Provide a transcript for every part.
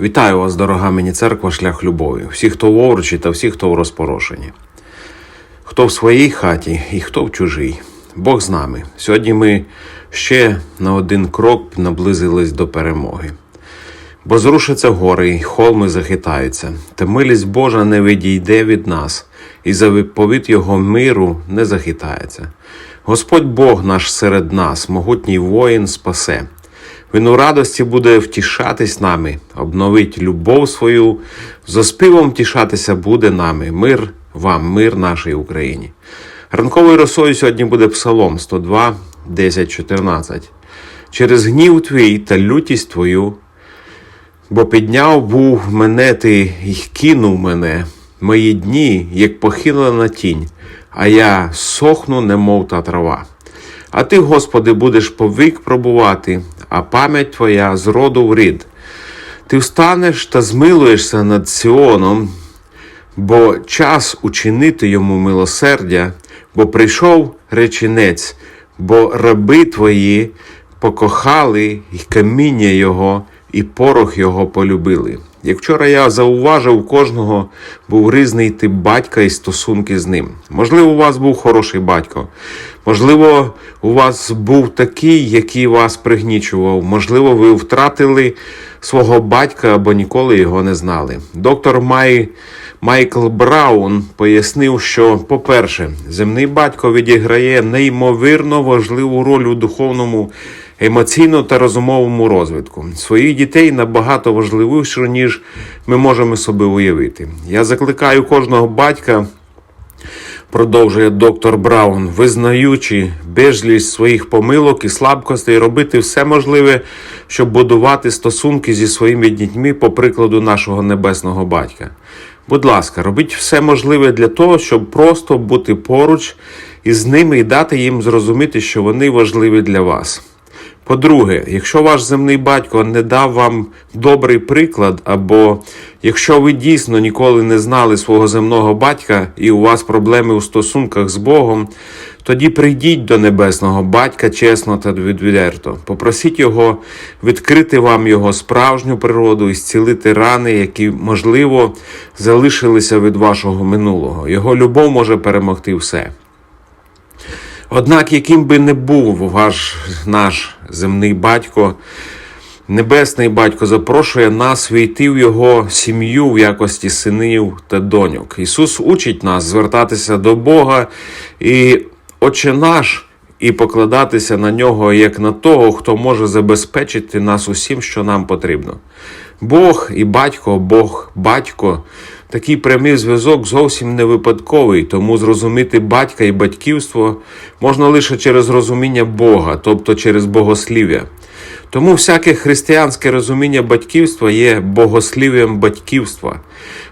Вітаю вас, дорога мені церква, шлях любові. Всі, хто в овручі та всі, хто в розпорошенні. Хто в своїй хаті і хто в чужій. Бог з нами. Сьогодні ми ще на один крок наблизились до перемоги. Бо зрушаться гори, й холми захитаються, та милість Божа не відійде від нас, і заповіт Його миру не захитається. Господь Бог наш серед нас, могутній воїн спасе. Він у радості буде втішатись нами, обновить любов свою, за співом втішатися буде нами. Мир вам, мир нашій Україні. Ранковою росою сьогодні буде Псалом 102, 10, 14. Через гнів твій та лютість твою, бо підняв був мене ти й кинув мене, мої дні, як похилена тінь, а я сохну, немов та трава. А ти, Господи, будеш повік пробувати, а пам'ять Твоя з роду в рід. Ти встанеш та змилуєшся над Сіоном, бо час учинити йому милосердя, бо прийшов реченець, бо раби твої покохали й каміння його, і порох його полюбили. Як вчора я зауважив, у кожного був різний тип батька і стосунки з ним. Можливо, у вас був хороший батько, можливо, у вас був такий, який вас пригнічував, можливо, ви втратили свого батька або ніколи його не знали. Доктор Май... Майкл Браун пояснив, що, по-перше, земний батько відіграє неймовірно важливу роль у духовному емоційно та розумовому розвитку. Своїх дітей набагато важливіше, ніж ми можемо собі уявити. Я закликаю кожного батька. Продовжує доктор Браун, визнаючи безліч своїх помилок і слабкостей, робити все можливе, щоб будувати стосунки зі своїми дітьми по прикладу нашого небесного батька. Будь ласка, робіть все можливе для того, щоб просто бути поруч із ними і дати їм зрозуміти, що вони важливі для вас. По-друге, якщо ваш земний батько не дав вам добрий приклад, або якщо ви дійсно ніколи не знали свого земного батька і у вас проблеми у стосунках з Богом, тоді прийдіть до небесного батька чесно та відверто. Попросіть його відкрити вам його справжню природу і зцілити рани, які, можливо, залишилися від вашого минулого. Його любов може перемогти все. Однак, яким би не був ваш наш земний батько, небесний батько запрошує нас війти в його сім'ю в якості синів та доньок. Ісус учить нас звертатися до Бога і Отче наш, і покладатися на нього як на того, хто може забезпечити нас усім, що нам потрібно. Бог і батько, Бог, батько. Такий прямий зв'язок зовсім не випадковий, тому зрозуміти батька і батьківство можна лише через розуміння Бога, тобто через богослів'я. Тому всяке християнське розуміння батьківства є богослів'ям батьківства.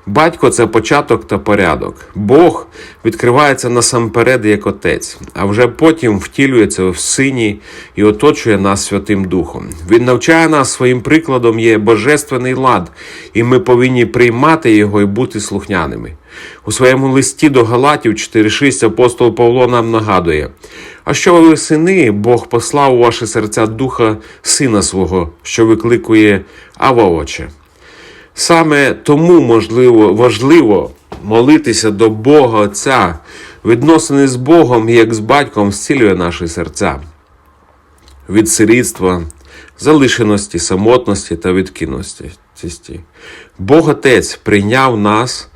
Батько це початок та порядок. Бог відкривається насамперед як отець, а вже потім втілюється в сині і оточує нас Святим Духом. Він навчає нас своїм прикладом, є божественний лад, і ми повинні приймати його і бути слухняними. У своєму листі до Галатів 4.6 апостол Павло нам нагадує: а що ви сини, Бог послав у ваші серця духа сина свого, що викликує Ава Отче. Саме тому можливо, важливо молитися до Бога Отця, відносини з Богом, як з батьком, зцілює наші серця від сирітства, залишеності, самотності та відкинутості. Бог Отець прийняв нас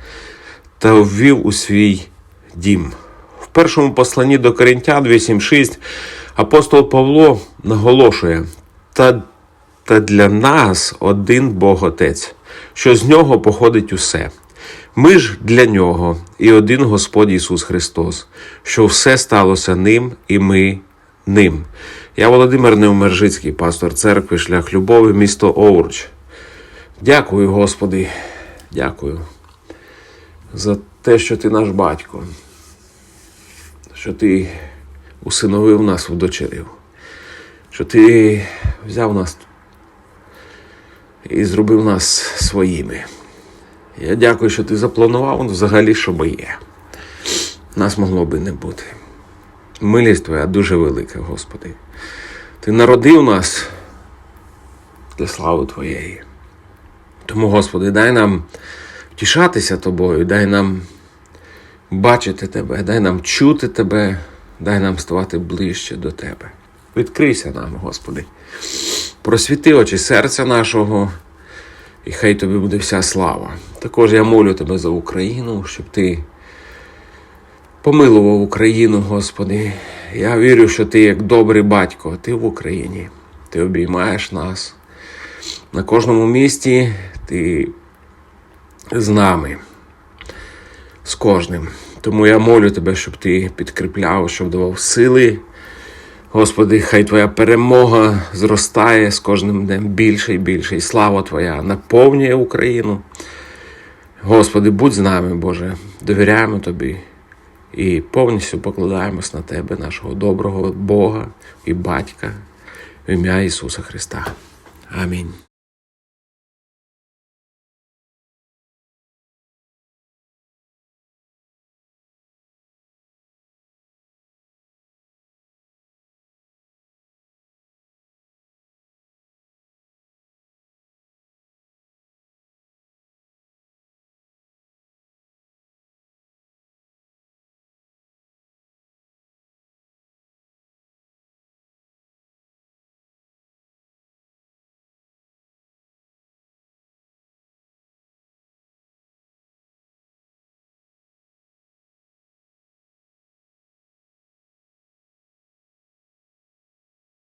та ввів у свій дім. Першому посланні до Коринтян 8.6 апостол Павло наголошує, та, та для нас один Бог Отець, що з нього походить усе. Ми ж для нього і один Господь Ісус Христос, що все сталося ним, і ми ним. Я Володимир Невмержицький, пастор церкви, шлях любові, місто Овруч. Дякую, Господи, дякую за те, що ти наш батько, що ти усиновив нас, вдочерив, що ти взяв нас і зробив нас своїми. Я дякую, що ти запланував взагалі, щоб є. Нас могло би не бути. Милість твоя дуже велика, Господи. Ти народив нас для слави Твоєї. Тому, Господи, дай нам втішатися Тобою, дай нам бачити Тебе, дай нам чути Тебе, дай нам ставати ближче до Тебе. Відкрийся нам, Господи. Просвіти очі серця нашого, і хай тобі буде вся слава. Також я молю тебе за Україну, щоб ти помилував Україну, Господи. Я вірю, що ти як добрий батько, ти в Україні. Ти обіймаєш нас. На кожному місті ти з нами, з кожним. Тому я молю тебе, щоб ти підкріпляв, щоб давав сили. Господи, хай Твоя перемога зростає з кожним днем більше і більше, і слава Твоя наповнює Україну. Господи, будь з нами, Боже, довіряємо Тобі і повністю покладаємось на Тебе, нашого доброго Бога і Батька, в ім'я Ісуса Христа. Амінь.